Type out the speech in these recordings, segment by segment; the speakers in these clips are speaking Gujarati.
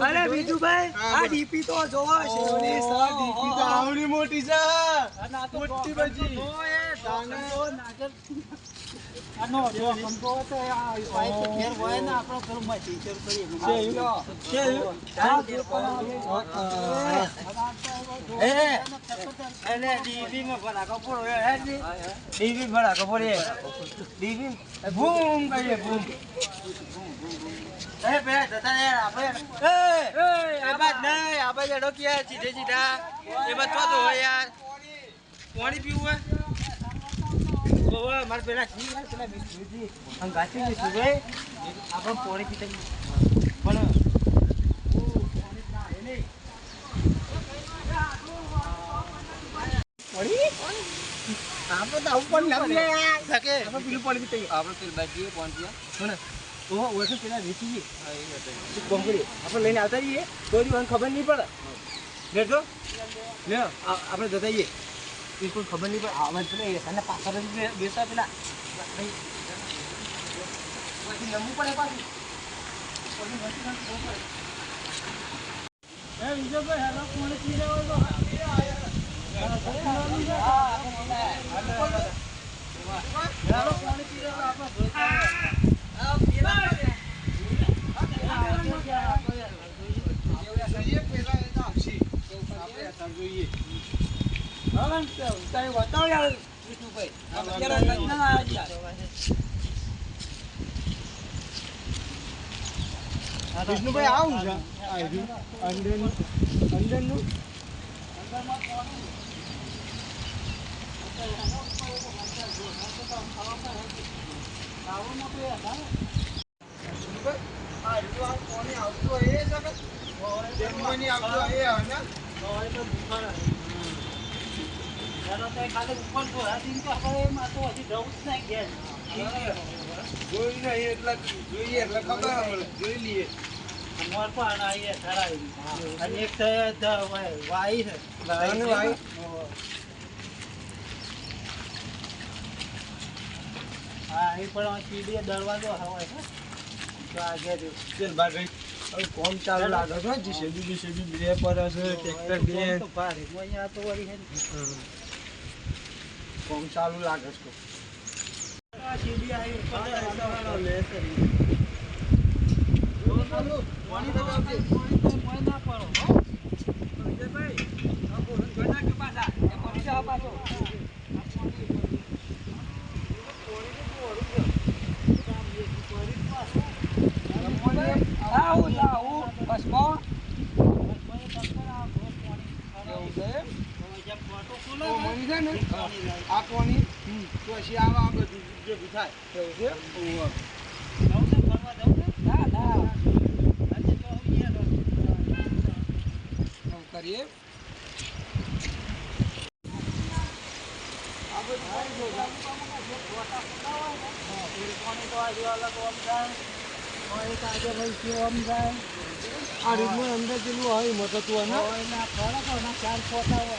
અરે બીજુભાઈ ભાઈ આ ડીપી તો જોવો મોટી છે મોટી બજી. આપણે માં ભરાકો પડો એ હેડી. ડીપી ભરાકો પડે. ડીપી બૂમ કરીએ બૂમ. એ બે જતા રે આપણે. એ એ બાદ નહીં આ બાજુ અડોકિયા સીધે સીધા. એ બાદ તો હોય યાર. પાણી પીવું હોય ઓવે માર પેલા જી યાર પેલા વિષ્ણુજી અંગાથી ને સુભાઈ. આપણે પોણી પીતા. પણ ઓ, પોણી ના હે નહીં. આપણે તો આવું પણ લાવી લે શકે આપણે પેલું પોણી પીતા આપણે પેલી બાજુ પહોંચ્યા પણ ઓહો ઓછું પેલા વેચી કરીએ? આપણે લઈને આવતા જઈએ તો ખબર નહીં પડે. લેજો. લે આપણે જતા રહીએ. એ કોઈ ખબર નહીં પણ આવે પેલા એસાને પાછળ જ બે- બેસતા પેલા. પછી નમવું પડે પાછું. પછી મસ્તી ના બહુ પડે. એ વિજયભાઈ હેલો કોણ પી રહ્યો હોય તો હેલો, કોણ પી રહ્યો હોય આપણે જોઈતા હોય. જોઈએ પેલા એ તો આવશે આપણે અત્યારે જોઈએ હા, તારે બતાવો યાર વિષ્ણુભાઈ. આવું છે અંદરનું અંદરનું આવતું હોય એ હે ને દરવાજો હવાય તો આગળ કોમ ચાલુ લાગે છે જીસીબી બે પર હશે ટ્રેક્ટર બે. તો. અહીંયા તો વળી. કોમ ચાલુ લાગે છે. લાવું લાવું બસમાં એવું છે એમ? તો મળી જાય ને આ પછી આવા બધું ભેગું થાય એવું છે ઓહો. ના ના આમ કરીએ આ બધું થાય છે. આ રીતનું અંદર પેલું હોય મટતું હોય ને ફોટા હોય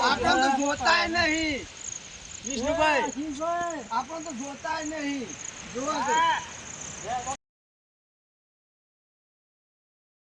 આપણે તો જોતાય નહીં. વિષ્ણુભાઈ આપણે તો જોતાય નહીં. જોવા.